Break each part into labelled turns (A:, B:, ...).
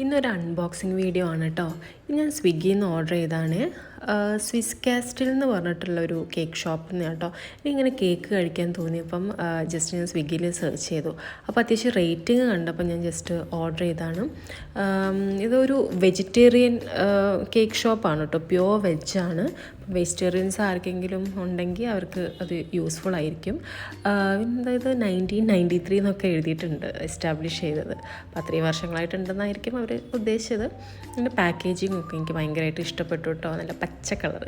A: ഇന്നൊരു unboxing video ആണ് കേട്ടോ ഇത് ഞാൻ സ്വിഗ്ഗിയിൽ നിന്ന് ഓർഡർ ചെയ്താണ് സ്വിസ് കാസ്റ്റിൽ എന്ന് പറഞ്ഞിട്ടുള്ള ഒരു കേക്ക് ഷോപ്പിൽ നിന്ന് കേട്ടോ. ഇങ്ങനെ കേക്ക് കഴിക്കാൻ തോന്നിയപ്പം ജസ്റ്റ് ഞാൻ സ്വിഗ്ഗിയിൽ സെർച്ച് ചെയ്തു. അപ്പോൾ അത്യാവശ്യം റേറ്റിംഗ് കണ്ടപ്പോൾ ഞാൻ ജസ്റ്റ് ഓർഡർ ചെയ്താണ്. ഇതൊരു വെജിറ്റേറിയൻ കേക്ക് ഷോപ്പാണ് കേട്ടോ. പ്യുവർ വെജാണ് വെജിറ്റേറിയൻസ് ആർക്കെങ്കിലും ഉണ്ടെങ്കിൽ അവർക്ക് അത് യൂസ്ഫുൾ ആയിരിക്കും. അതായത് നയന്റീൻ നയന്റി ത്രീ എന്നൊക്കെ എഴുതിയിട്ടുണ്ട് എസ്റ്റാബ്ലിഷ് ചെയ്തത്. അപ്പോൾ അത്രയും വർഷങ്ങളായിട്ടുണ്ടെന്നായിരിക്കും അവർ ഉദ്ദേശിച്ചത്. അതിന്റെ പാക്കേജിങ് ഒക്കെ എനിക്ക് ഭയങ്കരമായിട്ട് ഇഷ്ടപ്പെട്ടു കേട്ടോ. നല്ല പച്ച കളർ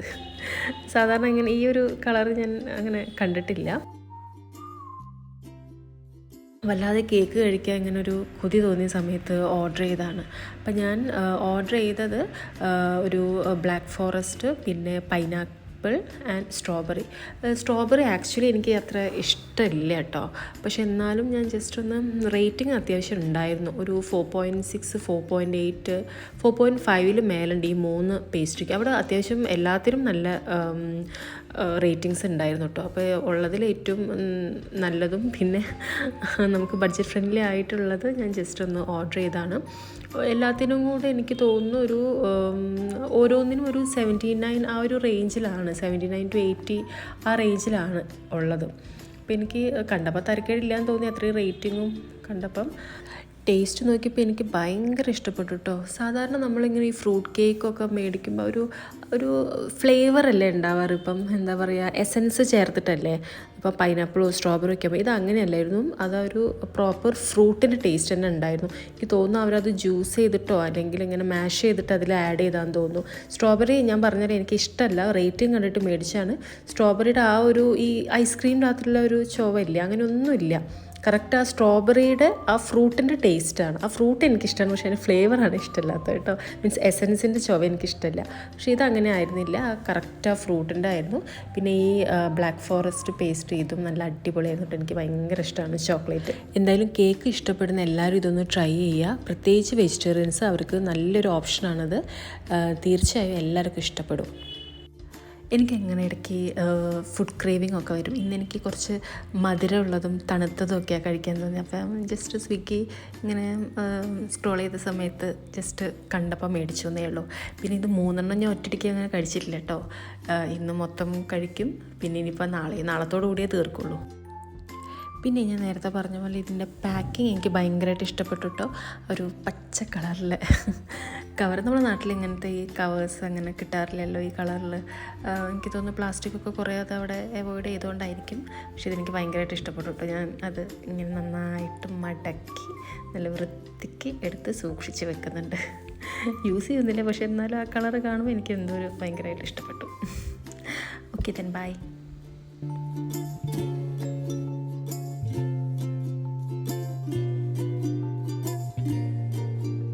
A: സാധാരണ ഇങ്ങനെ ഈ ഒരു കളർ ഞാൻ അങ്ങനെ കണ്ടിട്ടില്ല. വല്ലാതെ കേക്ക് കഴിക്കാൻ ഇങ്ങനെ ഒരു കൊതി തോന്നിയ സമയത്ത് ഓർഡർ ചെയ്തതാണ്. അപ്പം ഞാൻ ഓർഡർ ചെയ്തത് ഒരു ബ്ലാക്ക് ഫോറസ്റ്റ് പിന്നെ pineapple and strawberry strawberry actually എനിക്ക് അത്ര ഇഷ്ടമില്ല കേട്ടോ പക്ഷെ എന്നാലും ഞാൻ ജസ്റ്റ് ഒന്ന് റേറ്റിംഗ് അത്യാവശ്യം ഉണ്ടായിരുന്നു. ഒരു four point six four point eight four point ഫൈവിൽ മേലുണ്ട് ഈ മൂന്ന് പേസ്ട്രിക്ക് അവിടെ അത്യാവശ്യം എല്ലാത്തിനും നല്ല റേറ്റിങ്സ് ഉണ്ടായിരുന്നു കേട്ടോ അപ്പോൾ ഉള്ളതിൽ ഏറ്റവും നല്ലതും പിന്നെ നമുക്ക് ബഡ്ജറ്റ് ഫ്രണ്ട്ലി ആയിട്ടുള്ളത് ഞാൻ ജസ്റ്റ് ഒന്ന് ഓർഡർ ചെയ്താണ് എല്ലാത്തിനും കൂടെ എനിക്ക് തോന്നുന്നു ഒരു ഓരോന്നിനും ഒരു സെവന്റി നയൻ ആ ഒരു റേഞ്ചിലാണ് സെവന്റി നയൻ ടു എയ്റ്റി ആ റേഞ്ചിലാണ് ഉള്ളത്. അപ്പോൾ എനിക്ക് കണ്ടപ്പോൾ തരക്കേടില്ല എന്ന് തോന്നി അത്രയും റേറ്റിങ്ങും കണ്ടപ്പം. ടേസ്റ്റ് നോക്കിയപ്പോൾ എനിക്ക് ഭയങ്കര ഇഷ്ടപ്പെട്ടു കേട്ടോ സാധാരണ നമ്മളിങ്ങനെ ഈ ഫ്രൂട്ട് കേക്കൊക്കെ മേടിക്കുമ്പോൾ ഒരു ഒരു ഫ്ലേവർ അല്ലേ ഉണ്ടാവാറ് ഇപ്പം? എന്താ പറയുക എസൻസ് ചേർത്തിട്ടല്ലേ? ഇപ്പം പൈനാപ്പിളോ സ്ട്രോബെറി ഒക്കെ ഇത് അങ്ങനെയല്ലായിരുന്നു. അതൊരു പ്രോപ്പർ ഫ്രൂട്ടിന്റെ ടേസ്റ്റ് തന്നെ ഉണ്ടായിരുന്നു. എനിക്ക് തോന്നുന്നു അവരത് ജ്യൂസ് ചെയ്തിട്ടോ അല്ലെങ്കിൽ ഇങ്ങനെ മാഷ് ചെയ്തിട്ട് അതിൽ ആഡ് ചെയ്താന്ന് തോന്നുന്നു. സ്ട്രോബെറി ഞാൻ പറഞ്ഞാൽ എനിക്ക് ഇഷ്ടമല്ല റേറ്റിംഗ് കണ്ടിട്ട് മേടിച്ചാണ്. സ്ട്രോബെറിയുടെ ആ ഒരു ഈ ഐസ്ക്രീമിന്റെ അകത്തുള്ള ഒരു ചുവയില്ല? അങ്ങനെ ഒന്നുമില്ല കറക്റ്റ് ആ സ്ട്രോബെറിയുടെ ആ ഫ്രൂട്ടിന്റെ ടേസ്റ്റാണ് ആ ഫ്രൂട്ട് എനിക്കിഷ്ടമാണ് പക്ഷേ അതിന്റെ ഫ്ലേവറാണ് ഇഷ്ടമില്ലാത്തത് കേട്ടോ. മീൻസ് എസൻസിന്റെ ചുവ എനിക്കിഷ്ടമില്ല പക്ഷേ ഇതങ്ങനെ ആയിരുന്നില്ല. ആ കറക്റ്റ് ആ ഫ്രൂട്ടിന്റെ ആയിരുന്നു. പിന്നെ ഈ ബ്ലാക്ക് ഫോറസ്റ്റ് പേസ്ട്രി ഇതും നല്ല അടിപൊളിയായിരുന്നു എനിക്ക് ഭയങ്കര ഇഷ്ടമാണ് ചോക്ലേറ്റ്. എന്തായാലും കേക്ക് ഇഷ്ടപ്പെടുന്ന എല്ലാവരും ഇതൊന്ന് ട്രൈ ചെയ്യുക. പ്രത്യേകിച്ച് വെജിറ്റേറിയൻസ് അവർക്ക് നല്ലൊരു ഓപ്ഷനാണത് തീർച്ചയായും എല്ലാവർക്കും ഇഷ്ടപ്പെടും. എനിക്ക് എങ്ങനെ ഇടയ്ക്ക് ഫുഡ് ക്രേവിംഗ് ഒക്കെ വരും. ഇന്ന് എനിക്ക് കുറച്ച് മധുരമുള്ളതും തണുത്തതും ഒക്കെയാണ് കഴിക്കാൻ തോന്നി അപ്പം ജസ്റ്റ് സ്വിഗ്ഗി ഇങ്ങനെ സ്ക്രോൾ ചെയ്ത സമയത്ത് ജസ്റ്റ് കണ്ടപ്പോൾ മേടിച്ചു എന്നേ ഉള്ളൂ. പിന്നെ ഇത് മൂന്നെണ്ണം ഞാൻ ഒറ്റയ്ക്ക് അങ്ങനെ കഴിച്ചിട്ടില്ല കേട്ടോ. ഇന്ന് മൊത്തം കഴിക്കും. പിന്നെ ഇനിയിപ്പോൾ നാളെ നാളത്തോടു കൂടിയേ തീർക്കുള്ളൂ. പിന്നെ ഞാൻ നേരത്തെ പറഞ്ഞ പോലെ ഇതിന്റെ പാക്കിങ് എനിക്ക് ഭയങ്കരമായിട്ട് ഇഷ്ടപ്പെട്ടു കേട്ടോ ഒരു പച്ച കളറിൽ കവർ നമ്മുടെ നാട്ടിൽ ഇങ്ങനത്തെ ഈ കവേഴ്സ് അങ്ങനെ കിട്ടാറില്ലല്ലോ ഈ കളറിൽ എനിക്ക് തോന്നുന്നു പ്ലാസ്റ്റിക് ഒക്കെ കുറേ അത് അവിടെ അവോയ്ഡ് ചെയ്തുകൊണ്ടായിരിക്കും. പക്ഷേ ഇതെനിക്ക് ഭയങ്കരമായിട്ട് ഇഷ്ടപ്പെട്ടു കേട്ടോ ഞാൻ അത് ഇങ്ങനെ നന്നായിട്ട് മടക്കി നല്ല വൃത്തിക്ക് എടുത്ത് സൂക്ഷിച്ച് വെക്കുന്നുണ്ട്. യൂസ് ചെയ്യുന്നില്ല. പക്ഷേ എന്നാലും ആ കളർ കാണുമ്പോൾ എനിക്ക് എന്തോ ഒരു ഭയങ്കരമായിട്ട് ഇഷ്ടപ്പെട്ടു. Okay then bye